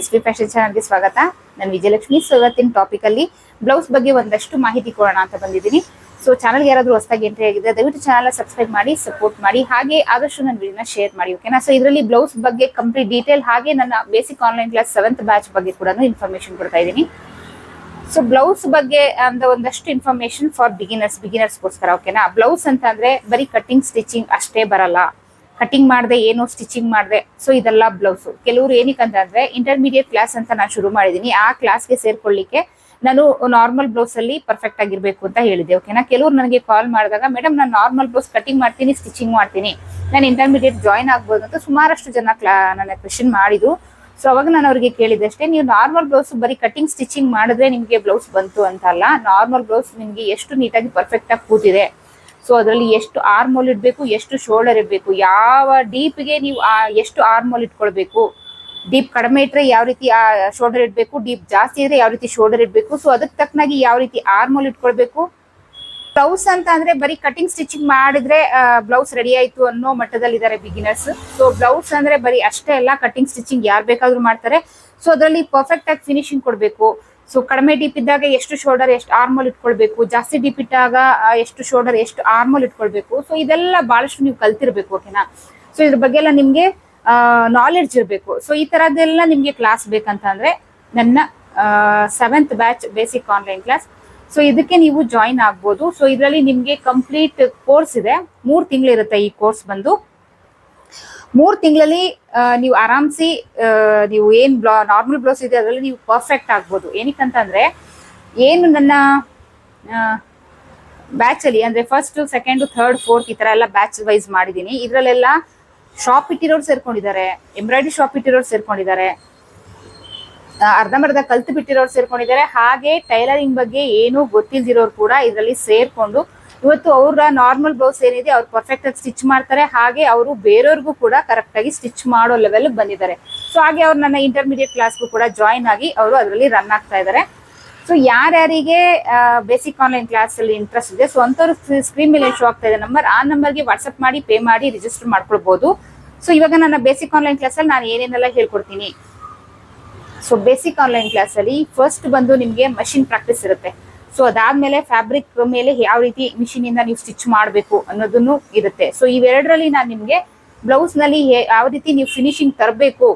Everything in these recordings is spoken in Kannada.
ಫ್ರೆಂಡ್ಸ್ ವಿ ಫ್ಯಾಷನ್ ಚಾನಲ್ಗೆ ಸ್ವಾಗತ. ನಾನು ವಿಜಯಲಕ್ಷ್ಮಿ. ಸೊ ಇವತ್ತಿನ ಟಾಪಿಕ್ ಅಲ್ಲಿ ಬ್ಲೌಸ್ ಬಗ್ಗೆ ಒಂದಷ್ಟು ಮಾಹಿತಿ ಕೊಡೋಣ ಅಂತ ಬಂದಿದ್ದೀನಿ. ಸೊ ಚಾನಲ್ಗೆ ಯಾರಾದರೂ ಹೊಸದಾಗಿ ಎಂಟ್ರಿ ಆಗಿದೆ ದಯವಿಟ್ಟು ಚಾನಲ್ ಸಬ್ಸ್ಕ್ರೈಬ್ ಮಾಡಿ ಸಪೋರ್ಟ್ ಮಾಡಿ. ಹಾಗೆ ಆದಷ್ಟು ನನ್ನ ವಿಡಿಯೋನ ಶೇರ್ ಮಾಡಿ ಓಕೆನಾ ಸೊ ಇದರಲ್ಲಿ ಬ್ಲೌಸ್ ಬಗ್ಗೆ ಕಂಪ್ಲೀಟ್ ಡೀಟೇಲ್ ಹಾಗೆ ನನ್ನ basic online class seventh batch ಬಗ್ಗೆ ಕೂಡ ಇನ್ಫಾರ್ಮೇಶನ್ ಕೊಡ್ತಾ ಇದ್ದೀನಿ. ಸೊ ಬ್ಲೌಸ್ ಬಗ್ಗೆ ಅಂತ ಒಂದಷ್ಟು ಇನ್ಫಾರ್ಮೇಶನ್ ಫಾರ್ ಬಿಗಿನರ್ಸ್ ಬಿಗಿನರ್ಸ್ಗೋಸ್ಕರ ಓಕೆನಾ ಬ್ಲೌಸ್ ಅಂತ ಅಂದ್ರೆ ಬರೀ ಕಟ್ಟಿಂಗ್ ಸ್ಟಿಚಿಂಗ್ ಅಷ್ಟೇ ಬರಲ್ಲ. ಕಟಿಂಗ್ ಮಾಡಿದೆ, ಏನು ಸ್ಟಿಚಿಂಗ್ ಮಾಡಿದೆ. ಸೊ ಇದೆಲ್ಲ ಬ್ಲೌಸ್ ಕೆಲವರು ಏನಕ್ಕೆ ಇಂಟರ್ಮೀಡಿಯೇಟ್ ಕ್ಲಾಸ್ ಅಂತ ನಾನು ಶುರು ಮಾಡಿದ್ದೀನಿ ಆ ಕ್ಲಾಸ್ಗೆ ಸೇರ್ಕೊಳ್ಳಿಕ್ಕೆ ನಾನು ನಾರ್ಮಲ್ ಬ್ಲೌಸ್ ಅಲ್ಲಿ ಪರ್ಫೆಕ್ಟ್ ಆಗಿರ್ಬೇಕು ಅಂತ ಹೇಳಿದೆ ಓಕೆನಾ ಕೆಲವರು ನನಗೆ ಕಾಲ್ ಮಾಡಿದಾಗ ಮೇಡಮ್ ನಾನು ನಾರ್ಮಲ್ ಬ್ಲೌಸ್ ಕಟಿಂಗ್ ಮಾಡ್ತೀನಿ ಸ್ಟಿಚಿಂಗ್ ಮಾಡ್ತೀನಿ. ನಾನು ಇಂಟರ್ಮೀಡಿಯೇಟ್ ಜಾಯಿನ್ ಆಗ್ಬೋದು ಅಂತ ಸುಮಾರಷ್ಟು ಜನ ಕ್ಲಾ ನನ್ನ ಕ್ವೆಶನ್ ಮಾಡಿದ್ರು. ಸೊ ಅವಾಗ ನಾನು ಅವ್ರಿಗೆ ಕೇಳಿದೆ ಅಷ್ಟೇ, ನೀವು ನಾರ್ಮಲ್ ಬ್ಲೌಸ್ ಬರೀ ಕಟಿಂಗ್ ಸ್ಟಿಚಿಂಗ್ ಮಾಡಿದ್ರೆ ನಿಮಗೆ ಬ್ಲೌಸ್ ಬಂತು ಅಂತ ಅಲ್ಲ ನಾರ್ಮಲ್ ಬ್ಲೌಸ್ ನಿಮಗೆ ಎಷ್ಟು ನೀಟಾಗಿ ಪರ್ಫೆಕ್ಟ್ ಆಗಿ ಕೂತಿದೆ. ಸೊ ಅದರಲ್ಲಿ ಎಷ್ಟು ಆರ್ಮೋಲ್ ಇಡಬೇಕು, ಎಷ್ಟು ಶೋಲ್ಡರ್ ಇರಬೇಕು ಯಾವ ಡೀಪ್ಗೆ ನೀವು ಎಷ್ಟು ಆರ್ಮೋಲ್ ಇಟ್ಕೊಳ್ಬೇಕು? ಡೀಪ್ ಕಡಿಮೆ ಇಟ್ಟರೆ ಯಾವ ರೀತಿ ಶೋಲ್ಡರ್ ಇಡಬೇಕು? ಡೀಪ್ ಜಾಸ್ತಿ ಇದ್ರೆ ಯಾವ ರೀತಿ ಶೋಲ್ಡರ್ ಇಡಬೇಕು? ಸೊ ಅದಕ್ಕೆ ತಕ್ಕನಾಗಿ ಯಾವ ರೀತಿ ಆರ್ಮೋಲ್ ಇಟ್ಕೊಳ್ಬೇಕು? ಬ್ಲೌಸ್ ಅಂತ ಅಂದ್ರೆ ಬರೀ ಕಟಿಂಗ್ ಸ್ಟಿಚಿಂಗ್ ಮಾಡಿದ್ರೆ ಬ್ಲೌಸ್ ರೆಡಿ ಆಯ್ತು ಅನ್ನೋ ಮಟ್ಟದಲ್ಲಿ ಇದಾರೆ ಬಿಗಿನರ್ಸ್ ಸೊ ಬ್ಲೌಸ್ ಅಂದ್ರೆ ಬರೀ ಅಷ್ಟೇ ಅಲ್ಲ ಕಟಿಂಗ್ ಸ್ಟಿಚಿಂಗ್ ಯಾರು ಬೇಕಾದ್ರೂ ಮಾಡ್ತಾರೆ. ಸೊ ಅದರಲ್ಲಿ ಪರ್ಫೆಕ್ಟ್ ಆಗಿ ಫಿನಿಶಿಂಗ್ ಕೊಡಬೇಕು. ಸೊ ಕಡಿಮೆ ಡೀಪ್ ಇದ್ದಾಗ ಎಷ್ಟು ಶೋಲ್ಡರ್ ಎಷ್ಟು ಆರ್ಮಲ್ ಇಟ್ಕೊಳ್ಬೇಕು? ಜಾಸ್ತಿ ಡೀಪ್ ಇಟ್ಟಾಗ ಎಷ್ಟು ಶೋಲ್ಡರ್ ಎಷ್ಟು ಆರ್ಮಲ್ ಇಟ್ಕೊಳ್ಬೇಕು? ಸೊ ಇದೆಲ್ಲ ಬಹಳಷ್ಟು ನೀವು ಕಲ್ತಿರ್ಬೇಕು ಓಕೆನಾ ಸೊ ಇದ್ರ ಬಗ್ಗೆ ಎಲ್ಲ ನಿಮ್ಗೆ ನಾಲೆಡ್ಜ್ ಇರಬೇಕು. ಸೊ ಈ ತರದ್ದೆಲ್ಲ ನಿಮ್ಗೆ ಕ್ಲಾಸ್ ಬೇಕಂತಂದ್ರೆ ನನ್ನ seventh batch basic online class so ಇದಕ್ಕೆ ನೀವು ಜಾಯಿನ್ ಆಗ್ಬೋದು. ಸೊ ಇದರಲ್ಲಿ ನಿಮ್ಗೆ ಕಂಪ್ಲೀಟ್ ಕೋರ್ಸ್ ಇದೆ. ಮೂರ್ ತಿಂಗಳಿರುತ್ತೆ ಈ ಕೋರ್ಸ್ ಬಂದು. ಮೂರ್ ತಿಂಗಳಲ್ಲಿ ನೀವು ಆರಾಮ್ಸಿ ನೀವು ಏನ್ ಬ್ಲಾ ನಾರ್ಮಲ್ ಬ್ಲೌಸ್ ಇದೆ, ಅದರಲ್ಲಿ ನೀವು ಪರ್ಫೆಕ್ಟ್ ಆಗ್ಬೋದು. ಏನಕ್ಕಂತಂದರೆ, ಏನು ನನ್ನ ಬ್ಯಾಚ್ ಅಲ್ಲಿ, ಅಂದ್ರೆ ಫಸ್ಟ್ ಸೆಕೆಂಡ್ ಥರ್ಡ್ ಫೋರ್ತ್ ಈ ತರ ಎಲ್ಲ ಬ್ಯಾಚ್ ವೈಸ್ ಮಾಡಿದ್ದೀನಿ. ಇದ್ರಲ್ಲೆಲ್ಲ ಶಾಪ್ ಇಟ್ಟಿರೋರು ಸೇರ್ಕೊಂಡಿದ್ದಾರೆ ಎಂಬ್ರಾಯ್ಡ್ರಿ ಶಾಪ್ ಇಟ್ಟಿರೋರು ಸೇರ್ಕೊಂಡಿದ್ದಾರೆ ಅರ್ಧಂಬರ್ಧ ಕಲ್ತು ಬಿಟ್ಟಿರೋರು ಸೇರ್ಕೊಂಡಿದ್ದಾರೆ. ಹಾಗೆ ಟೈಲರಿಂಗ್ ಬಗ್ಗೆ ಏನೂ ಗೊತ್ತಿಲ್ದಿರೋರು ಕೂಡ ಇದರಲ್ಲಿ ಸೇರ್ಕೊಂಡು ಇವತ್ತು ಅವ್ರ ನಾರ್ಮಲ್ ಬ್ಲೌಸ್ ಏನಿದೆ, ಅವ್ರು ಪರ್ಫೆಕ್ಟ್ ಆಗಿ ಸ್ಟಿಚ್ ಮಾಡ್ತಾರೆ. ಹಾಗೆ ಅವರು ಬೇರೆಯವ್ರಿಗೂ ಕೂಡ ಕರೆಕ್ಟ್ ಆಗಿ ಸ್ಟಿಚ್ ಮಾಡೋ ಲೆವೆಲ್ ಬಂದಿದ್ದಾರೆ. ಸೊ ಹಾಗೆ ಅವ್ರು ನನ್ನ ಇಂಟರ್ಮೀಡಿಯೇಟ್ ಕ್ಲಾಸ್ಗೂ ಕೂಡ ಜಾಯಿನ್ ಆಗಿ ಅವರು ಅದರಲ್ಲಿ ರನ್ ಆಗ್ತಾ ಇದ್ದಾರೆ. ಸೊ ಯಾರ್ಯಾರಿಗೆ ಬೇಸಿಕ್ ಆನ್ಲೈನ್ ಕ್ಲಾಸ್ ಅಲ್ಲಿ ಇಂಟ್ರೆಸ್ಟ್ ಇದೆ ಸೊ ಅಂತವ್ರು ಸ್ಕ್ರೀನ್ ಮೇಲೆ ಶೋ ಆಗ್ತಾ ಇದೆ ನಂಬರ್ ಆ ನಂಬರ್ಗೆ ವಾಟ್ಸ್ಆಪ್ ಮಾಡಿ ಪೇ ಮಾಡಿ ರಿಜಿಸ್ಟರ್ ಮಾಡ್ಕೊಳ್ಬಹುದು ಸೊ ಇವಾಗ ನನ್ನ ಬೇಸಿಕ್ ಆನ್ಲೈನ್ ಕ್ಲಾಸ್ ಅಲ್ಲಿ ನಾನು ಏನೇನೆಲ್ಲ ಹೇಳ್ಕೊಡ್ತೀನಿ. ಸೊ ಬೇಸಿಕ್ ಆನ್ಲೈನ್ ಕ್ಲಾಸ್ ಅಲ್ಲಿ ಫಸ್ಟ್ ಬಂದು ನಿಮಗೆ ಮಷಿನ್ ಪ್ರಾಕ್ಟೀಸ್ ಇರುತ್ತೆ. ಸೊ ಅದಾದ್ಮೇಲೆ ಫ್ಯಾಬ್ರಿಕ್ ಮೇಲೆ ಯಾವ ರೀತಿ ಮಿಷಿನ್ ಇಂದ ನೀವು ಸ್ಟಿಚ್ ಮಾಡಬೇಕು ಅನ್ನೋದನ್ನು ಇರುತ್ತೆ. ಸೊ ಇವೆರಡರಲ್ಲಿ ನಾನು ನಿಮ್ಗೆ ಬ್ಲೌಸ್ನಲ್ಲಿ ಯಾವ ರೀತಿ ನೀವು ಫಿನಿಶಿಂಗ್ ತರಬೇಕು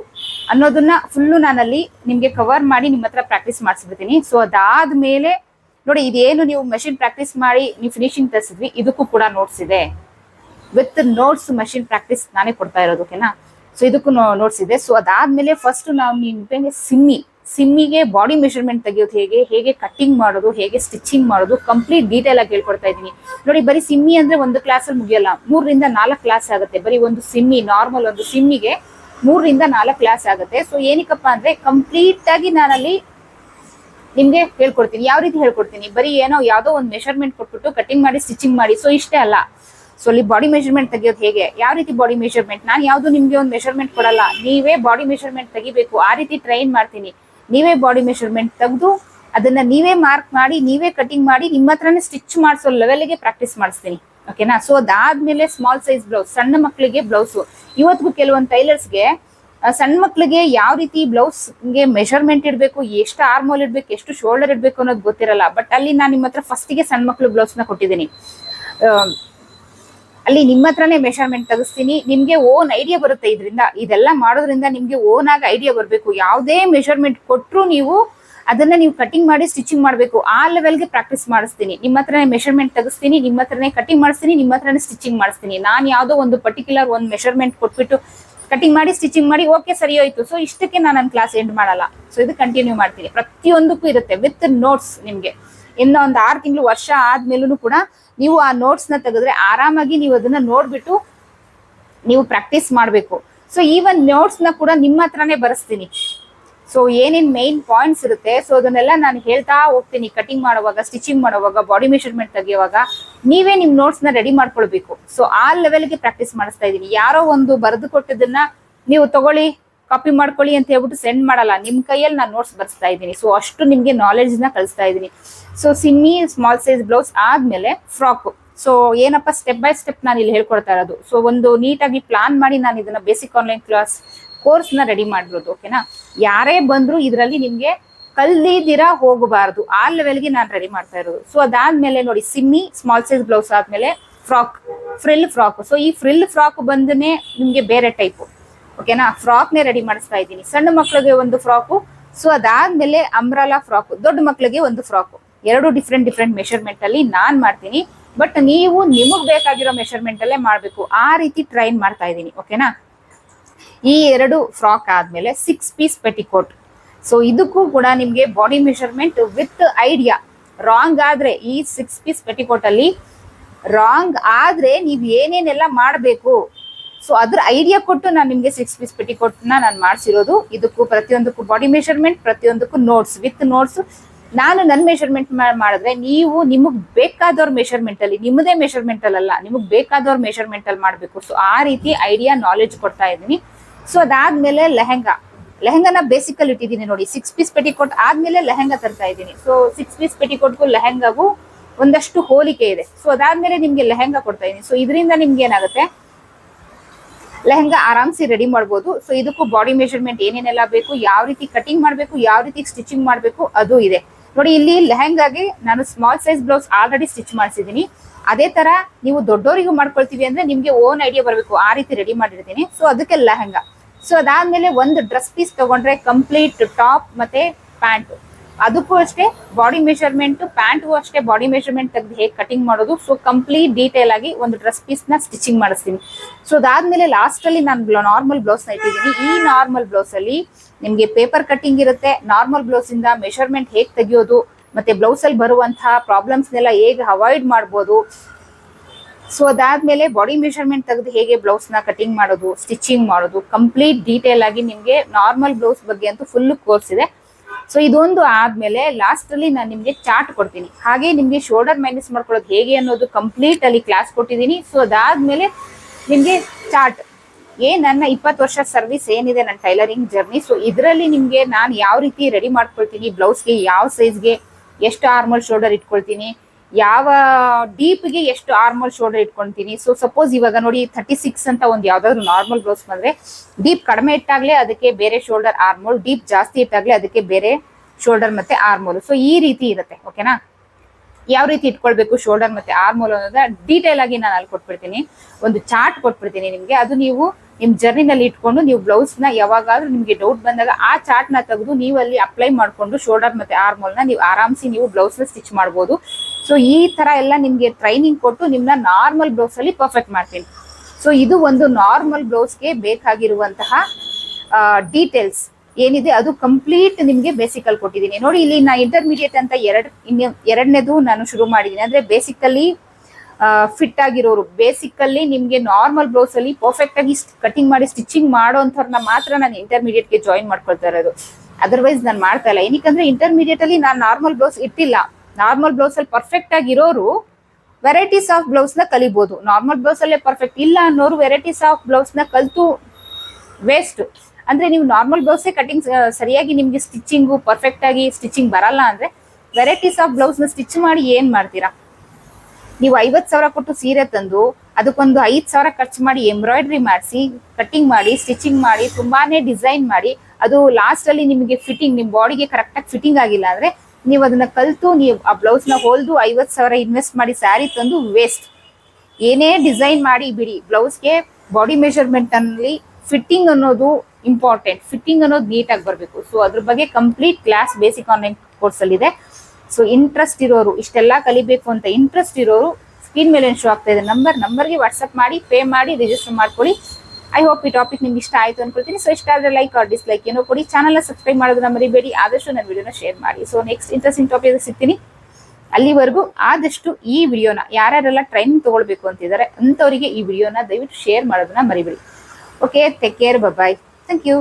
ಅನ್ನೋದನ್ನ ಫುಲ್ಲು ನಾನಲ್ಲಿ ನಿಮ್ಗೆ ಕವರ್ ಮಾಡಿ ನಿಮ್ಮ ಹತ್ರ ಪ್ರಾಕ್ಟೀಸ್ ಮಾಡಿಸ್ಬಿಡ್ತೀನಿ. ಸೊ ಅದಾದ್ಮೇಲೆ ನೋಡಿ, ಇದೇನು ನೀವು ಮಷಿನ್ ಪ್ರಾಕ್ಟೀಸ್ ಮಾಡಿ ನೀವು ಫಿನಿಶಿಂಗ್ ತರಿಸಿದ್ವಿ, ಇದಕ್ಕೂ ಕೂಡ ನೋಟ್ಸ್ ಇದೆ. ವಿತ್ ನೋಟ್ಸ್ ಮೆಷಿನ್ ಪ್ರಾಕ್ಟೀಸ್ ನಾನೇ ಕೊಡ್ತಾ ಇರೋದು ಓಕೆನಾ ಸೊ ಇದಕ್ಕೂ ನೋಟ್ಸ್ ಇದೆ. ಸೊ ಅದಾದ್ಮೇಲೆ ಫಸ್ಟ್ ನಾವು ನಿಮಗೆ ಸಿಮ್ಮಿ ಸಿಮ್ಮಿಗೆ ಬಾಡಿ ಮೆಷರ್ಮೆಂಟ್ ತೆಗೆಯೋದು ಹೇಗೆ ಹೇಗೆ ಕಟ್ಟಿಂಗ್ ಮಾಡೋದು, ಹೇಗೆ ಸ್ಟಿಚಿಂಗ್ ಮಾಡೋದು ಕಂಪ್ಲೀಟ್ ಡೀಟೇಲ್ ಆಗಿ ಹೇಳ್ಕೊಡ್ತಾ ಇದ್ದೀನಿ. ನೋಡಿ, ಬರೀ ಸಿಮ್ಮಿ ಅಂದ್ರೆ ಒಂದು ಕ್ಲಾಸಲ್ಲಿ ಮುಗಿಯಲ್ಲ, ಮೂರರಿಂದ ನಾಲ್ಕು ಕ್ಲಾಸ್ ಆಗುತ್ತೆ. ಬರೀ ಒಂದು ಸಿಮ್ಮಿ ನಾರ್ಮಲ್ ಒಂದು ಸಿಮ್ಮಿಗೆ ಮೂರರಿಂದ ನಾಲ್ಕು ಕ್ಲಾಸ್ ಆಗುತ್ತೆ. ಸೊ ಏನಕ್ಕಪ್ಪ ಅಂದ್ರೆ ಕಂಪ್ಲೀಟ್ ಆಗಿ ನಾನಲ್ಲಿ ನಿಮ್ಗೆ ಹೇಳ್ಕೊಡ್ತೀನಿ. ಯಾವ ರೀತಿ ಹೇಳ್ಕೊಡ್ತೀನಿ? ಬರೀ ಏನೋ ಯಾವ್ದೋ ಒಂದು ಮೆಷರ್ಮೆಂಟ್ ಕೊಟ್ಬಿಟ್ಟು ಕಟಿಂಗ್ ಮಾಡಿ ಸ್ಟಿಚಿಂಗ್ ಮಾಡಿ. ಸೊ ಇಷ್ಟೇ ಅಲ್ಲ. ಸೊ ಅಲ್ಲಿ ಬಾಡಿ ಮೆಷರ್ಮೆಂಟ್ ತೆಗಿಯೋದು ಹೇಗೆ? ಯಾವ ರೀತಿ ಬಾಡಿ ಮೆಷರ್ಮೆಂಟ್ ನಾನು ಯಾವುದು ನಿಮಗೆ ಒಂದು ಮೆಷರ್ಮೆಂಟ್ ಕೊಡಲ್ಲ. ನೀವೇ ಬಾಡಿ ಮೆಷರ್ಮೆಂಟ್ ತೆಗಿಬೇಕು. ಆ ರೀತಿ ಟ್ರೈನ್ ಮಾಡ್ತೀನಿ. ನೀವೇ ಬಾಡಿ ಮೆಷರ್ಮೆಂಟ್ ತೆಗೆದು ಅದನ್ನ ನೀವೇ ಮಾರ್ಕ್ ಮಾಡಿ, ನೀವೇ ಕಟಿಂಗ್ ಮಾಡಿ, ನಿಮ್ಮ ಹತ್ರನೇ ಸ್ಟಿಚ್ ಮಾಡಿಸೋ ಲೆವೆಲ್ಗೆ ಪ್ರಾಕ್ಟೀಸ್ ಮಾಡಿಸ್ತೀನಿ. ಓಕೆನಾ ಸೊ ಅದಾದ್ಮೇಲೆ ಸ್ಮಾಲ್ ಸೈಜ್ ಬ್ಲೌಸ್ ಸಣ್ಣ ಮಕ್ಕಳಿಗೆ ಬ್ಲೌಸು ಇವತ್ತಿಗೂ ಕೆಲವೊಂದು ಟೈಲರ್ಸ್ಗೆ ಸಣ್ಣ ಮಕ್ಕಳಿಗೆ ಯಾವ ರೀತಿ ಬ್ಲೌಸ್ಗೆ ಮೆಷರ್ಮೆಂಟ್ ಇಡಬೇಕು, ಎಷ್ಟು ಆರ್ಮೋಲ್ ಇಡಬೇಕು, ಎಷ್ಟು ಶೋಲ್ಡರ್ ಇಡಬೇಕು ಅನ್ನೋದು ಗೊತ್ತಿರಲ್ಲ. ಬಟ್ ಅಲ್ಲಿ ನಾನು ನಿಮ್ಮ ಹತ್ರ ಫಸ್ಟಿಗೆ ಸಣ್ಣ ಮಕ್ಕಳು ಬ್ಲೌಸ್ನ ಕೊಟ್ಟಿದ್ದೀನಿ. ಅಲ್ಲಿ ನಿಮ್ಮ ಹತ್ರನೇ ಮೆಷರ್ಮೆಂಟ್ ತೆಗಿಸ್ತೀನಿ. ನಿಮ್ಗೆ ಓನ್ ಐಡಿಯಾ ಬರುತ್ತೆ ಇದರಿಂದ. ಇದೆಲ್ಲ ಮಾಡೋದ್ರಿಂದ ನಿಮ್ಗೆ ಓನ್ ಆಗಿ ಐಡಿಯಾ ಬರಬೇಕು. ಯಾವುದೇ ಮೆಷರ್ಮೆಂಟ್ ಕೊಟ್ಟರು ನೀವು ಅದನ್ನ ನೀವು ಕಟಿಂಗ್ ಮಾಡಿ ಸ್ಟಿಚಿಂಗ್ ಮಾಡಬೇಕು. ಆ ಲೆವೆಲ್ಗೆ ಪ್ರಾಕ್ಟೀಸ್ ಮಾಡಿಸ್ತೀನಿ. ನಿಮ್ಮ ಹತ್ರನೇ ಮೆಷರ್ಮೆಂಟ್ ತೆಗಿಸ್ತೀನಿ. ನಿಮ್ಮ ಹತ್ರನೇ ಕಟಿಂಗ್ ಮಾಡಿಸ್ತೀನಿ. ನಿಮ್ಮ ಹತ್ರನೇ ಸ್ಟಿಚಿಂಗ್ ಮಾಡಿಸ್ತೀನಿ. ನಾನು ಯಾವುದೋ ಒಂದು ಪರ್ಟಿಕ್ಯುಲರ್ ಒಂದು ಮೆಷರ್ಮೆಂಟ್ ಕೊಟ್ಬಿಟ್ಟು ಕಟಿಂಗ್ ಮಾಡಿ ಸ್ಟಿಚಿಂಗ್ ಮಾಡಿ ಓಕೆ ಸರಿ ಹೋಯ್ತು. ಸೊ ಇಷ್ಟಕ್ಕೆ ನಾನು ನನ್ನ ಕ್ಲಾಸ್ ಎಂಡ್ ಮಾಡಲ್ಲ. ಸೊ ಇದು ಕಂಟಿನ್ಯೂ ಮಾಡ್ತೀನಿ. ಪ್ರತಿಯೊಂದಕ್ಕೂ ಇರುತ್ತೆ ವಿತ್ ನೋಟ್ಸ್ ನಿಮ್ಗೆ. ಇನ್ನ ಒಂದು ಆರು ತಿಂಗಳು ವರ್ಷ ಆದ್ಮೇಲೂ ಕೂಡ ನೀವು ಆ ನೋಟ್ಸ್ನ ತೆಗೆದ್ರೆ ಆರಾಮಾಗಿ ನೀವು ಅದನ್ನ ನೋಡ್ಬಿಟ್ಟು ನೀವು ಪ್ರಾಕ್ಟೀಸ್ ಮಾಡಬೇಕು. ಸೊ ಈವನ್ ನೋಟ್ಸ್ನ ಕೂಡ ನಿಮ್ಮ ಹತ್ರನೇ ಬರೆಸ್ತೀನಿ. ಸೊ ಏನೇನ್ ಮೈನ್ ಪಾಯಿಂಟ್ಸ್ ಇರುತ್ತೆ? ಸೊ ಅದನ್ನೆಲ್ಲ ನಾನು ಹೇಳ್ತಾ ಹೋಗ್ತೀನಿ. ಕಟಿಂಗ್ ಮಾಡುವಾಗ ಸ್ಟಿಚಿಂಗ್ ಮಾಡುವಾಗ ಬಾಡಿ ಮೆಷರ್ಮೆಂಟ್ ತೆಗೆಯುವಾಗ, ನೀವೇ ನಿಮ್ ನೋಟ್ಸ್ನ ರೆಡಿ ಮಾಡ್ಕೊಳ್ಬೇಕು. ಸೊ ಆ ಲೆವೆಲ್ಗೆ ಪ್ರಾಕ್ಟೀಸ್ ಮಾಡಿಸ್ತಾ ಇದೀನಿ ಯಾರೋ ಒಂದು ಬರೆದು ಕೊಟ್ಟದನ್ನ ನೀವು ತಗೊಳ್ಳಿ. ಕಾಪಿ ಮಾಡ್ಕೊಳ್ಳಿ ಅಂತ ಹೇಳ್ಬಿಟ್ಟು ಸೆಂಡ್ ಮಾಡಲ್ಲ. ನಿಮ್ಮ ಕೈಯಲ್ಲಿ ನಾನು ನೋಟ್ಸ್ ಬರ್ಸ್ತಾ ಇದ್ದೀನಿ. ಸೊ ಅಷ್ಟು ನಿಮಗೆ ನಾಲೆಜ್ನ ಕಲಿಸ್ತಾ ಇದ್ದೀನಿ. ಸೊ ಸಿಮ್ಮಿ ಸ್ಮಾಲ್ ಸೈಜ್ ಬ್ಲೌಸ್ ಆದ್ಮೇಲೆ ಫ್ರಾಕ್ ಸೊ ಏನಪ್ಪ ಸ್ಟೆಪ್ ಬೈ ಸ್ಟೆಪ್ ನಾನು ಇಲ್ಲಿ ಹೇಳ್ಕೊಡ್ತಾ ಇರೋದು. ಸೊ ಒಂದು ನೀಟಾಗಿ ಪ್ಲಾನ್ ಮಾಡಿ ನಾನು ಇದನ್ನ ಬೇಸಿಕ್ ಆನ್ಲೈನ್ ಕ್ಲಾಸ್ ಕೋರ್ಸ್ನ ರೆಡಿ ಮಾಡಿರೋದು ಓಕೆನಾ ಯಾರೇ ಬಂದರೂ ಇದರಲ್ಲಿ ನಿಮಗೆ ಕಲ್ದಿದ್ದೀರಾ ಹೋಗಬಾರದು. ಆ ಲೆವೆಲ್ಗೆ ನಾನು ರೆಡಿ ಮಾಡ್ತಾ ಇರೋದು. ಸೊ ಅದಾದ್ಮೇಲೆ ನೋಡಿ ಸಿಮ್ಮಿ ಸ್ಮಾಲ್ ಸೈಜ್ ಬ್ಲೌಸ್ ಆದ್ಮೇಲೆ ಫ್ರಾಕ್ ಫ್ರಿಲ್ ಫ್ರಾಕ್ ಸೊ ಈ ಫ್ರಿಲ್ ಫ್ರಾಕ್ ಬಂದನೇ ನಿಮಗೆ ಬೇರೆ ಟೈಪು ಓಕೆನಾ? ಫ್ರಾಕ್ನೇ ರೆಡಿ ಮಾಡಿಸ್ತಾ ಇದ್ದೀನಿ. ಸಣ್ಣ ಮಕ್ಕಳಿಗೆ ಒಂದು ಫ್ರಾಕು ಸೊ ಅದಾದ್ಮೇಲೆ ಅಂಬ್ರಾಲಾ ಫ್ರಾಕ್, ದೊಡ್ಡ ಮಕ್ಕಳಿಗೆ ಒಂದು ಫ್ರಾಕು. ಎರಡು ಡಿಫ್ರೆಂಟ್ ಡಿಫ್ರೆಂಟ್ ಮೆಷರ್ಮೆಂಟ್ ಅಲ್ಲಿ ನಾನ್ ಮಾಡ್ತೀನಿ. ಬಟ್ ನೀವು ನಿಮಗ್ ಬೇಕಾಗಿರೋ ಮೆಷರ್ಮೆಂಟ್ ಅಲ್ಲೇ ಮಾಡಬೇಕು. ಆ ರೀತಿ ಟ್ರೈನ್ ಮಾಡ್ತಾ ಇದ್ದೀನಿ. ಓಕೆನಾ? ಈ ಎರಡು ಫ್ರಾಕ್ ಆದ್ಮೇಲೆ ಸಿಕ್ಸ್ ಪೀಸ್ ಪೆಟಿಕೋಟ್ ಸೊ ಇದಕ್ಕೂ ಕೂಡ ನಿಮ್ಗೆ body measurement with idea wrong ಆದ್ರೆ ಈ ಸಿಕ್ಸ್ ಪೀಸ್ ಪೆಟಿಕೋಟ್ ಅಲ್ಲಿ ರಾಂಗ್ ಆದ್ರೆ ನೀವು ಏನೇನೆಲ್ಲ ಮಾಡಬೇಕು? ಸೊ ಅದ್ರ ಐಡಿಯಾ ಕೊಟ್ಟು ನಾನು ನಿಮಗೆ ಸಿಕ್ಸ್ ಪೀಸ್ ಪೆಟ್ಟಿ ಕೊಟ್ಟು ನಾನು ಮಾಡಿಸಿರೋದು. ಇದಕ್ಕೂ ಪ್ರತಿಯೊಂದಕ್ಕೂ ಬಾಡಿ ಮೆಷರ್ಮೆಂಟ್ ಪ್ರತಿಯೊಂದಕ್ಕೂ ನೋಟ್ಸ್ ವಿತ್ ನೋಟ್ಸ್ ನಾನು ನನ್ನ ಮೆಷರ್ಮೆಂಟ್ ಮಾಡಿದ್ರೆ ನೀವು ನಿಮಗೆ ಬೇಕಾದವ್ರ ಮೆಷರ್ಮೆಂಟ್ ಅಲ್ಲಿ ನಿಮ್ಮದೇ ಮೆಷರ್ಮೆಂಟ್ ಅಲ್ಲ ನಿಮಗ್ ಬೇಕಾದವ್ರ ಮೆಷರ್ಮೆಂಟ್ ಅಲ್ಲಿ ಮಾಡಬೇಕು. ಸೊ ಆ ರೀತಿ ಐಡಿಯಾ ನಾಲೆಜ್ ಕೊಡ್ತಾ ಇದ್ದೀನಿ. ಸೊ ಅದಾದ್ಮೇಲೆ ಲೆಹಂಗಾ. ಲೆಹಂಗಾನ ಬೇಸಿಕಲ್ಲಿ ಇಟ್ಟಿದ್ದೀನಿ ನೋಡಿ. ಸಿಕ್ಸ್ ಪೀಸ್ ಪೆಟಿಕೋಟ್ ಆದ್ಮೇಲೆ ಲೆಹಂಗಾ ತರ್ತಾ ಇದ್ದೀನಿ. ಸೊ ಸಿಕ್ಸ್ ಪೀಸ್ ಪೆಟಿಕೋಟ್ಗೂ ಲೆಹಂಗಾಗೂ ಒಂದಷ್ಟು ಹೋಲಿಕೆ ಇದೆ. ಸೊ ಅದಾದ್ಮೇಲೆ ನಿಮಗೆ ಲೆಹಂಗಾ ಕೊಡ್ತಾ ಇದ್ದೀನಿ. ಸೊ ಇದರಿಂದ ನಿಮ್ಗೆ ಏನಾಗುತ್ತೆ? ಲೆಹಂಗಾ ಆರಾಮ್ಸಿ ರೆಡಿ ಮಾಡ್ಬೋದು. ಸೊ ಇದಕ್ಕೂ ಬಾಡಿ ಮೆಷರ್ಮೆಂಟ್ ಏನೇನೆಲ್ಲ ಬೇಕು, ಯಾವ ರೀತಿ ಕಟಿಂಗ್ ಮಾಡಬೇಕು, ಯಾವ ರೀತಿ ಸ್ಟಿಚಿಂಗ್ ಮಾಡಬೇಕು, ಅದು ಇದೆ. ನೋಡಿ, ಇಲ್ಲಿ ಲೆಹಂಗಾಗೆ ನಾನು small size blouse already stitch ಮಾಡಿಸಿದ್ದೀನಿ. ಅದೇ ತರ ನೀವು ದೊಡ್ಡವರಿಗೂ ಮಾಡ್ಕೊಳ್ತೀವಿ ಅಂದ್ರೆ ನಿಮ್ಗೆ ಓನ್ ಐಡಿಯಾ ಬರಬೇಕು, ಆ ರೀತಿ ರೆಡಿ ಮಾಡಿರ್ತೀನಿ. ಸೊ ಅದಕ್ಕೆ ಲೆಹಂಗಾ. ಸೊ ಅದಾದ್ಮೇಲೆ ಒಂದು ಡ್ರೆಸ್ ಪೀಸ್ ತಗೊಂಡ್ರೆ ಕಂಪ್ಲೀಟ್ ಟಾಪ್ ಮತ್ತೆ ಪ್ಯಾಂಟ್ ಅದಕ್ಕೂ ಅಷ್ಟೇ ಬಾಡಿ ಮೆಷರ್ಮೆಂಟ್ ಪ್ಯಾಂಟ್ ಅಷ್ಟೇ ಬಾಡಿ ಮೆಷರ್ಮೆಂಟ್ ತೆಗೆದು ಹೇಗೆ ಕಟಿಂಗ್ ಮಾಡೋದು. ಸೊ ಕಂಪ್ಲೀಟ್ ಡೀಟೇಲ್ ಆಗಿ ಒಂದು ಡ್ರೆಸ್ ಪೀಸ್ನ ಸ್ಟಿಚಿಂಗ್ ಮಾಡಿಸ್ತೀನಿ. ಸೊ ಅದಾದ್ಮೇಲೆ ಲಾಸ್ಟ್ ಅಲ್ಲಿ ನಾನು ನಾರ್ಮಲ್ ಬ್ಲೌಸ್ನ ಇಟ್ಟಿದ್ದೀನಿ. ಈ ನಾರ್ಮಲ್ ಬ್ಲೌಸ್ ಅಲ್ಲಿ ನಿಮ್ಗೆ ಪೇಪರ್ ಕಟಿಂಗ್ ಇರುತ್ತೆ. ನಾರ್ಮಲ್ ಬ್ಲೌಸ್ ಇಂದ ಮೆಷರ್ಮೆಂಟ್ ಹೇಗೆ ತೆಗಿಯೋದು, ಮತ್ತೆ ಬ್ಲೌಸ್ ಅಲ್ಲಿ ಬರುವಂತಹ ಪ್ರಾಬ್ಲಮ್ಸ್ನೆಲ್ಲ ಹೇಗೆ ಅವಾಯ್ಡ್ ಮಾಡ್ಬೋದು. ಸೊ ಅದಾದ್ಮೇಲೆ ಬಾಡಿ ಮೆಷರ್ಮೆಂಟ್ ತೆಗೆದು ಹೇಗೆ ಬ್ಲೌಸ್ನ ಕಟಿಂಗ್ ಮಾಡೋದು ಸ್ಟಿಚಿಂಗ್ ಮಾಡೋದು ಕಂಪ್ಲೀಟ್ ಡೀಟೇಲ್ ಆಗಿ ನಿಮ್ಗೆ ನಾರ್ಮಲ್ ಬ್ಲೌಸ್ ಬಗ್ಗೆ ಅಂತೂ ಫುಲ್ ಕೋರ್ಸ್ ಇದೆ. ಸೊ ಇದೊಂದು ಆದ್ಮೇಲೆ ಲಾಸ್ಟ್ ಅಲ್ಲಿ ನಾನು ನಿಮ್ಗೆ ಚಾರ್ಟ್ ಕೊಡ್ತೀನಿ. ಹಾಗೆ ನಿಮ್ಗೆ ಶೋಲ್ಡರ್ ಮೈನಸ್ ಮಾಡ್ಕೊಳ್ಳೋದು ಹೇಗೆ ಅನ್ನೋದು ಕಂಪ್ಲೀಟ್ ಅಲ್ಲಿ ಕ್ಲಾಸ್ ಕೊಟ್ಟಿದ್ದೀನಿ. ಸೊ ಅದಾದ್ಮೇಲೆ ನಿಮ್ಗೆ ಚಾರ್ಟ್ ಏ, ನನ್ನ ಇಪ್ಪತ್ತು ವರ್ಷ ಸರ್ವಿಸ್ ಏನಿದೆ ನನ್ನ ಟೈಲರಿಂಗ್ ಜರ್ನಿ ಸೊ ಇದರಲ್ಲಿ ನಿಮಗೆ ನಾನು ಯಾವ ರೀತಿ ರೆಡಿ ಮಾಡ್ಕೊಳ್ತೀನಿ ಬ್ಲೌಸ್ಗೆ ಯಾವ ಸೈಜ್ಗೆ ಎಷ್ಟು ಆರ್ಮಲ್ ಶೋಲ್ಡರ್ ಇಟ್ಕೊಳ್ತೀನಿ ಯಾವ ಡೀಪ್ಗೆ ಎಷ್ಟು ಆರ್ಮಲ್ ಶೋಲ್ಡರ್ ಇಟ್ಕೊಳ್ತೀನಿ ಸೊ ಸಪೋಸ್ ಇವಾಗ ನೋಡಿ ಥರ್ಟಿ ಸಿಕ್ಸ್ ಅಂತ ಒಂದು ಯಾವ್ದಾದ್ರು ನಾರ್ಮಲ್ ಬ್ಲೌಸ್ ಬಂದ್ರೆ ಡೀಪ್ ಕಡಿಮೆ ಇಟ್ಟಾಗಲೇ ಅದಕ್ಕೆ ಬೇರೆ ಶೋಲ್ಡರ್ ಆರ್ಮೋಲ್ ಡೀಪ್ ಜಾಸ್ತಿ ಇಟ್ಟಾಗಲೇ ಅದಕ್ಕೆ ಬೇರೆ ಶೋಲ್ಡರ್ ಮತ್ತೆ ಆರ್ಮೋಲ್ ಸೊ ಈ ರೀತಿ ಇರುತ್ತೆ ಓಕೆನಾ ಯಾವ ರೀತಿ ಇಟ್ಕೊಳ್ಬೇಕು ಶೋಲ್ಡರ್ ಮತ್ತೆ ಆರ್ಮೋಲ್ ಅನ್ನೋದ ಡೀಟೇಲ್ ಆಗಿ ನಾನು ಅಲ್ಲಿ ಕೊಟ್ಬಿಡ್ತೀನಿ. ಒಂದು ಚಾರ್ಟ್ ಕೊಟ್ಬಿಡ್ತೀನಿ ನಿಮ್ಗೆ. ಅದು ನೀವು ನಿಮ್ ಜರ್ನಿನಲ್ಲಿ ಇಟ್ಕೊಂಡು ನೀವು ಬ್ಲೌಸ್ನ ಯಾವಾಗಾದ್ರೂ ನಿಮಗೆ ಡೌಟ್ ಬಂದಾಗ ಆ ಚಾರ್ಟ್ನ ತೆಗೆದು ನೀವು ಅಲ್ಲಿ ಅಪ್ಲೈ ಮಾಡ್ಕೊಂಡು ಶೋಲ್ಡರ್ ಮತ್ತೆ ಆರ್ಮೋಲ್ನ ನೀವು ಆರಾಮ್ಸಿ ನೀವು ಬ್ಲೌಸ್ನ ಸ್ಟಿಚ್ ಮಾಡ್ಬೋದು. ಸೊ ಈ ತರ ಎಲ್ಲ ನಿಮ್ಗೆ ಟ್ರೈನಿಂಗ್ ಕೊಟ್ಟು ನಿಮ್ನ ನಾರ್ಮಲ್ ಬ್ಲೌಸ್ ಅಲ್ಲಿ ಪರ್ಫೆಕ್ಟ್ ಮಾಡ್ತೀನಿ. ಸೊ ಇದು ಒಂದು ನಾರ್ಮಲ್ ಬ್ಲೌಸ್ಗೆ ಬೇಕಾಗಿರುವಂತಹ ಡೀಟೇಲ್ಸ್ ಏನಿದೆ? ಅದು ಕಂಪ್ಲೀಟ್ ನಿಮಗೆ ಬೇಸಿಕಲ್ಲಿ ಕೊಟ್ಟಿದ್ದೀನಿ. ನೋಡಿ, ಇಲ್ಲಿ ನಾ ಇಂಟರ್ಮೀಡಿಯೇಟ್ ಅಂತ ಎರಡು, ಇನ್ನು ಎರಡನೇದು ನಾನು ಶುರು ಮಾಡಿದ್ದೀನಿ. ಅಂದ್ರೆ ಬೇಸಿಕಲ್ಲಿ ಫಿಟ್ ಆಗಿರೋರು. ಬೇಸಿಕಲ್ಲಿ ನಿಮಗೆ ನಾರ್ಮಲ್ ಬ್ಲೌಸ್ ಅಲ್ಲಿ ಪರ್ಫೆಕ್ಟ್ ಆಗಿ ಕಟಿಂಗ್ ಮಾಡಿ ಸ್ಟಿಚಿಂಗ್ ಮಾಡೋಂಥವ್ರನ್ನ ಮಾತ್ರ ನಾನು ಇಂಟರ್ಮೀಡಿಯೇಟ್ಗೆ ಜಾಯಿನ್ ಮಾಡ್ಕೊಳ್ತಾ ಇರೋದು. ಅದರ್ವೈಸ್ ನಾನು ಮಾಡ್ತಾ ಇಲ್ಲ. ಏನಕ್ಕಂದ್ರೆ ಇಂಟರ್ಮೀಡಿಯೇಟ್ ಅಲ್ಲಿ ನಾನು ನಾರ್ಮಲ್ ಬ್ಲೌಸ್ ಇಟ್ಟಿಲ್ಲ. ನಾರ್ಮಲ್ ಬ್ಲೌಸ್ ಅಲ್ಲಿ ಪರ್ಫೆಕ್ಟ್ ಆಗಿರೋರು ವೆರೈಟೀಸ್ ಆಫ್ ಬ್ಲೌಸ್ನ ಕಲಿಬಹುದು ನಾರ್ಮಲ್ ಬ್ಲೌಸ್ ಅಲ್ಲೇ ಪರ್ಫೆಕ್ಟ್ ಇಲ್ಲ ಅನ್ನೋರು ವೆರೈಟೀಸ್ ಆಫ್ ಬ್ಲೌಸ್ನ ಕಲ್ತು ವೇಸ್ಟ್ ಅಂದ್ರೆ ನೀವು ನಾರ್ಮಲ್ ಬ್ಲೌಸೇ ಕಟಿಂಗ್ ಸರಿಯಾಗಿ ನಿಮ್ಗೆ ಸ್ಟಿಚಿಂಗು ಪರ್ಫೆಕ್ಟ್ ಆಗಿ ಸ್ಟಿಚಿಂಗ್ ಬರಲ್ಲ ಅಂದ್ರೆ ವೆರೈಟೀಸ್ ಆಫ್ ಬ್ಲೌಸ್ನ ಸ್ಟಿಚ್ ಮಾಡಿ ಏನ್ ಮಾಡ್ತೀರಾ? ನೀವು ಐವತ್ ಸಾವಿರ ಕೊಟ್ಟು ಸೀರೆ ತಂದು ಅದಕ್ಕೊಂದು ಐದು ಸಾವಿರ ಖರ್ಚು ಮಾಡಿ ಎಂಬ್ರಾಯ್ಡ್ರಿ ಮಾಡಿಸಿ ಕಟ್ಟಿಂಗ್ ಮಾಡಿ ಸ್ಟಿಚಿಂಗ್ ಮಾಡಿ, ತುಂಬಾನೇ ಡಿಸೈನ್ ಮಾಡಿ, ಅದು ಲಾಸ್ಟ್ ಅಲ್ಲಿ ನಿಮಗೆ ಫಿಟ್ಟಿಂಗ್ ನಿಮ್ ಬಾಡಿಗೆ ಕರೆಕ್ಟ್ ಆಗಿ ಫಿಟ್ಟಿಂಗ್ ಆಗಿಲ್ಲ ಅಂದ್ರೆ ನೀವು ಅದನ್ನ ಕಲಿತು, ನೀವು ಆ ಬ್ಲೌಸ್ನ ಐವತ್ತು ಐವತ್ ಸಾವಿರ ಇನ್ವೆಸ್ಟ್ ಮಾಡಿ ಸ್ಯಾರಿ ತಂದು ವೇಸ್ಟ್ ಏನೇ ಡಿಸೈನ್ ಮಾಡಿ ಬಿಡಿ. ಬ್ಲೌಸ್ಗೆ ಬಾಡಿ ಮೆಷರ್ಮೆಂಟ್ ಅಲ್ಲಿ ಫಿಟ್ಟಿಂಗ್ ಅನ್ನೋದು ಇಂಪಾರ್ಟೆಂಟ್ ಫಿಟ್ಟಿಂಗ್ ಅನ್ನೋದು ನೀಟಾಗಿ ಬರಬೇಕು. ಸೊ ಅದ್ರ ಬಗ್ಗೆ complete class basic online course ಅಲ್ಲಿ ಇದೆ. ಸೊ ಇಂಟ್ರೆಸ್ಟ್ ಇರೋರು, ಇಷ್ಟೆಲ್ಲ ಕಲಿಬೇಕು ಅಂತ ಇಂಟ್ರೆಸ್ಟ್ ಇರೋರು ಸ್ಕ್ರೀನ್ ಮೇಲೆ ಶೋ ಆಗ್ತಾ ಇದೆ? ನಂಬರ್ ನಂಬರ್ಗೆ ವಾಟ್ಸಪ್ ಮಾಡಿ ಪೇ ಮಾಡಿ ರಿಜಿಸ್ಟರ್ ಮಾಡ್ಕೊಳ್ಳಿ. ಐ ಹೋಪ್ ಈ ಟಾಪಿಕ್ ನಿಮ್ಗೆ ಇಷ್ಟ ಆಯ್ತು ಅನ್ಕೊಳ್ತೀನಿ. ಸೊ ಇಷ್ಟ ಆದ್ರೆ ಲೈಕ್ ಆರ್ ಡಿಸ್ಲೈಕ್ ಏನೋ ಕೊಡಿ. ಚಾನಲ್ ಸಬ್ಸ್ಕ್ರೈಬ್ ಮಾಡೋದನ್ನ ಮರಿಬೇಡಿ. ಆದಷ್ಟು ನನ್ನ ವಿಡಿಯೋನ ಶೇರ್ ಮಾಡಿ. ಸೊ ನೆಕ್ಸ್ಟ್ ಇಂಟ್ರೆಸ್ಟಿಂಗ್ ಟಾಪಿಕ್ ಸಿಗ್ತೀನಿ. ಅಲ್ಲಿವರೆಗೂ ಆದಷ್ಟು ಈ ವಿಡಿಯೋನ ಯಾರ್ಯಾರೆಲ್ಲ ಟ್ರೈನಿಂಗ್ ತಗೊಳ್ಬೇಕು ಅಂತಿದ್ದಾರೆ ಅಂಥವರಿಗೆ ಈ ವಿಡಿಯೋನ ದಯವಿಟ್ಟು ಶೇರ್ ಮಾಡೋದನ್ನ ಮರಿಬೇಡಿ. Okay take care bye thank you